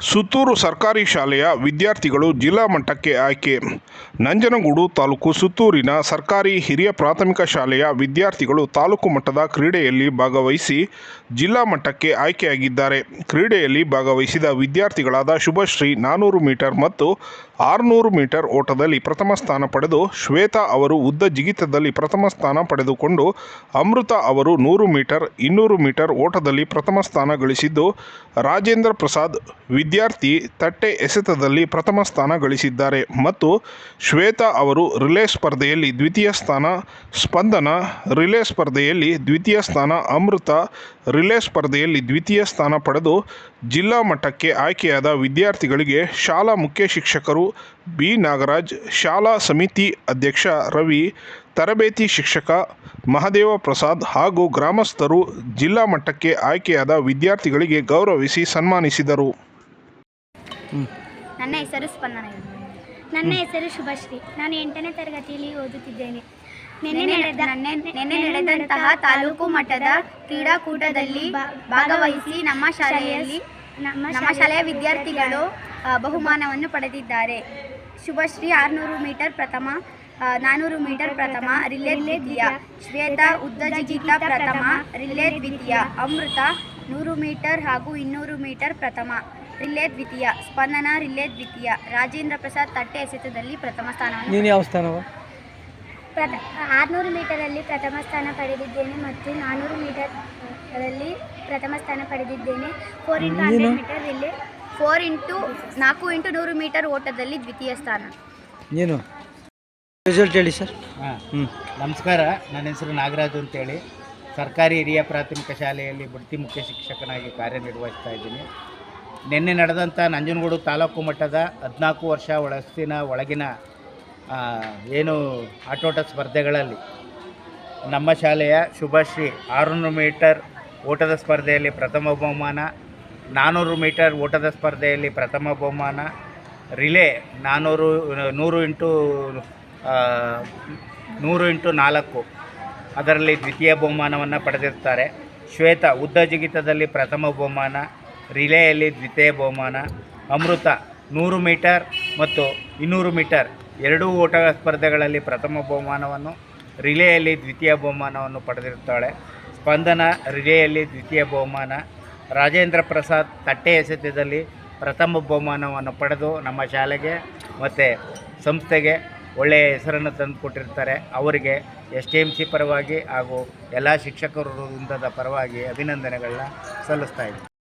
ಸುತ್ತೂರು ಸರ್ಕಾರಿ ಶಾಲೆಯ ವಿದ್ಯಾರ್ಥಿಗಳು ಜಿಲ್ಲಾ ಮಟ್ಟಕ್ಕೆ ಆಯ್ಕೆ. ನಂಜನಗೂಡು ತಾಲೂಕು ಸುತ್ತೂರಿನ ಸರ್ಕಾರಿ ಹಿರಿಯ ಪ್ರಾಥಮಿಕ ಶಾಲೆಯ ವಿದ್ಯಾರ್ಥಿಗಳು ತಾಲೂಕು ಮಟ್ಟದ ಕ್ರೀಡೆಯಲ್ಲಿ ಭಾಗವಹಿಸಿ ಜಿಲ್ಲಾ ಮಟ್ಟಕ್ಕೆ ಆಯ್ಕೆಯಾಗಿದ್ದಾರೆ. ಕ್ರೀಡೆಯಲ್ಲಿ ಭಾಗವಹಿಸಿದ ವಿದ್ಯಾರ್ಥಿಗಳಾದ ಶುಭಶ್ರೀ ನಾನೂರು ಮೀಟರ್ ಮತ್ತು ಆರುನೂರು ಮೀಟರ್ ಓಟದಲ್ಲಿ ಪ್ರಥಮ ಸ್ಥಾನ ಪಡೆದು ಶ್ವೇತಾ ಅವರು ಉದ್ದ ಜಿಗಿತದಲ್ಲಿ ಪ್ರಥಮ ಸ್ಥಾನ ಪಡೆದುಕೊಂಡು ಅಮೃತ ಅವರು ನೂರು ಮೀಟರ್, ಇನ್ನೂರು ಮೀಟರ್ ಓಟದಲ್ಲಿ ಪ್ರಥಮ ಸ್ಥಾನ ಗಳಿಸಿದ್ದು ರಾಜೇಂದ್ರ ಪ್ರಸಾದ್ ವಿದ್ಯಾರ್ಥಿ ತಟ್ಟೆ ಎಸೆತದಲ್ಲಿ ಪ್ರಥಮ ಸ್ಥಾನ ಗಳಿಸಿದ್ದಾರೆ ಮತ್ತು ಶ್ವೇತಾ ಅವರು ರಿಲೇ ಸ್ಪರ್ಧೆಯಲ್ಲಿ ದ್ವಿತೀಯ ಸ್ಥಾನ, ಸ್ಪಂದನ ರಿಲೇ ಸ್ಪರ್ಧೆಯಲ್ಲಿ ದ್ವಿತೀಯ ಸ್ಥಾನ, ಅಮೃತ ರಿಲೇ ಸ್ಪರ್ಧೆಯಲ್ಲಿ ದ್ವಿತೀಯ ಸ್ಥಾನ ಪಡೆದು ಜಿಲ್ಲಾ ಮಟ್ಟಕ್ಕೆ ಆಯ್ಕೆಯಾದ ವಿದ್ಯಾರ್ಥಿಗಳಿಗೆ ಶಾಲಾ ಮುಖ್ಯ ಶಿಕ್ಷಕರು ಬಿ. ನಾಗರಾಜ್, ಶಾಲಾ ಸಮಿತಿ ಅಧ್ಯಕ್ಷ ರವಿ, ತರಬೇತಿ ಶಿಕ್ಷಕ ಮಹದೇವ ಪ್ರಸಾದ್ ಹಾಗೂ ಗ್ರಾಮಸ್ಥರು ಜಿಲ್ಲಾ ಮಟ್ಟಕ್ಕೆ ಆಯ್ಕೆಯಾದ ವಿದ್ಯಾರ್ಥಿಗಳಿಗೆ ಗೌರವಿಸಿ ಸನ್ಮಾನಿಸಿದರು. ನನ್ನ ಹೆಸರು ಸ್ಪಂದನ ನನ್ನ ಹೆಸರು ಶುಭಶ್ರೀ. ನಾನು ಎಂಟನೇ ತರಗತಿಯಲ್ಲಿ ಓದುತ್ತಿದ್ದೇನೆ. ನಿನ್ನೆ ನಡೆದ ನಿನ್ನೆ ನಡೆದಂತಹ ತಾಲೂಕು ಮಟ್ಟದ ಕ್ರೀಡಾಕೂಟದಲ್ಲಿ ಭಾಗವಹಿಸಿ ನಮ್ಮ ಶಾಲೆಯಲ್ಲಿ ನಮ್ಮ ಶಾಲೆಯ ವಿದ್ಯಾರ್ಥಿಗಳು ಬಹುಮಾನವನ್ನು ಪಡೆದಿದ್ದಾರೆ. ಶುಭಶ್ರೀ ಆರುನೂರು ಮೀಟರ್ ಪ್ರಥಮ ನಾನ್ನೂರು ನಾನೂರು ಮೀಟರ್ ಪ್ರಥಮ ರಿಲೇ ದ್ವಿತೀಯ. ಶ್ವೇತಾ ಉದ್ದಜಿಗಿತ ಪ್ರಥಮ ರಿಲೇ ದ್ವಿತೀಯ. ಅಮೃತ ನೂರು ಮೀಟರ್ ಹಾಗೂ ಇನ್ನೂರು ಮೀಟರ್ ಪ್ರಥಮ. ರಿಲೇ ದ್ವಿತೀಯ ಸ್ಪಂದನ ರಿಲೇ ದ್ವಿತೀಯ ರಾಜೇಂದ್ರ ಪ್ರಸಾದ್ ತಟ್ಟೆ ಎಸೆತದಲ್ಲಿ ಪ್ರಥಮ ಸ್ಥಾನವನ್ನು ನೀನು ಯಾವ ಸ್ಥಾನವ ಪ್ರಥ ಆರುನೂರು ಮೀಟರಲ್ಲಿ ಪ್ರಥಮ ಸ್ಥಾನ ಪಡೆದಿದ್ದೇನೆ ಮತ್ತು ನಾನ್ನೂರು ಮೀಟರಲ್ಲಿ ಪ್ರಥಮ ಸ್ಥಾನ ಪಡೆದಿದ್ದೇನೆ. Four into? Hundred metre relay four into ನಾಲ್ಕು ಇಂಟು ನೂರು ಮೀಟರ್ ಓಟದಲ್ಲಿ ದ್ವಿತೀಯ ಸ್ಥಾನ. ನೀನು? ರಿಸಲ್ಟ್ ಹೇಳಿ ಸರ್ ಹಾಂ ಹ್ಞೂ ನಮಸ್ಕಾರ ನನ್ನ ಹೆಸರು ನಾಗರಾಜು ಅಂತೇಳಿ. ಸರ್ಕಾರಿ ಹಿರಿಯ ಪ್ರಾಥಮಿಕ ಶಾಲೆಯಲ್ಲಿ ಬಡ್ತಿ ಮುಖ್ಯ ಶಿಕ್ಷಕನಾಗಿ ಕಾರ್ಯನಿರ್ವಹಿಸ್ತಾ ಇದ್ದೀನಿ. ನಿನ್ನೆ ನಡೆದಂಥ ನಂಜನಗೂಡು ತಾಲೂಕು ಮಟ್ಟದ ಹದಿನಾಲ್ಕು ವರ್ಷ ವಯಸ್ಸಿನ ಒಳಗಿನ ಏನು ಆಟೋಟ ಸ್ಪರ್ಧೆಗಳಲ್ಲಿ ನಮ್ಮ ಶಾಲೆಯ ಶುಭಶ್ರೀ ಆರುನೂರು ಮೀಟರ್ ಓಟದ ಸ್ಪರ್ಧೆಯಲ್ಲಿ ಪ್ರಥಮ ಬಹುಮಾನ ನಾನ್ನೂರು ಮೀಟರ್ ಓಟದ ಸ್ಪರ್ಧೆಯಲ್ಲಿ ಪ್ರಥಮ ಬಹುಮಾನ, ರಿಲೇ ನಾನ್ನೂರು ನೂರು ಇಂಟು ನೂರು ಇಂಟು ನಾಲ್ಕು ಅದರಲ್ಲಿ ದ್ವಿತೀಯ ಬಹುಮಾನವನ್ನು ಪಡೆದಿರ್ತಾರೆ. ಶ್ವೇತ ಉದ್ದ ಜಿಗಿತದಲ್ಲಿ ಪ್ರಥಮ ಬಹುಮಾನ ರಿಲೇಯಲ್ಲಿ ದ್ವಿತೀಯ ಬಹುಮಾನ. ಅಮೃತ ನೂರು ಮೀಟರ್ ಮತ್ತು ಇನ್ನೂರು ಮೀಟರ್. ಎರಡೂ ಓಟ ಸ್ಪರ್ಧೆಗಳಲ್ಲಿ ಪ್ರಥಮ ಬಹುಮಾನವನ್ನು, ರಿಲೇಯಲ್ಲಿ ದ್ವಿತೀಯ ಬಹುಮಾನವನ್ನು ಪಡೆದಿರುತ್ತಾಳೆ. ಸ್ಪಂದನ, ರಿಲೇಯಲ್ಲಿ ದ್ವಿತೀಯ ಬಹುಮಾನ. ರಾಜೇಂದ್ರ ಪ್ರಸಾದ್ ತಟ್ಟೆ ಎಸೆತದಲ್ಲಿ ಪ್ರಥಮ ಬಹುಮಾನವನ್ನು ಪಡೆದು ನಮ್ಮ ಶಾಲೆಗೆ ಮತ್ತು ಸಂಸ್ಥೆಗೆ ಒಳ್ಳೆಯ ಹೆಸರನ್ನು ತಂದು ಕೊಟ್ಟಿರ್ತಾರೆ ಅವರಿಗೆ ಎಸ್ ಟಿ ಎಂ ಸಿ ಪರವಾಗಿ ಹಾಗೂ ಎಲ್ಲ ಶಿಕ್ಷಕರ ವೃಂದದ ಪರವಾಗಿ ಅಭಿನಂದನೆಗಳನ್ನ ಸಲ್ಲಿಸ್ತಾ ಇದ್ದೀನಿ.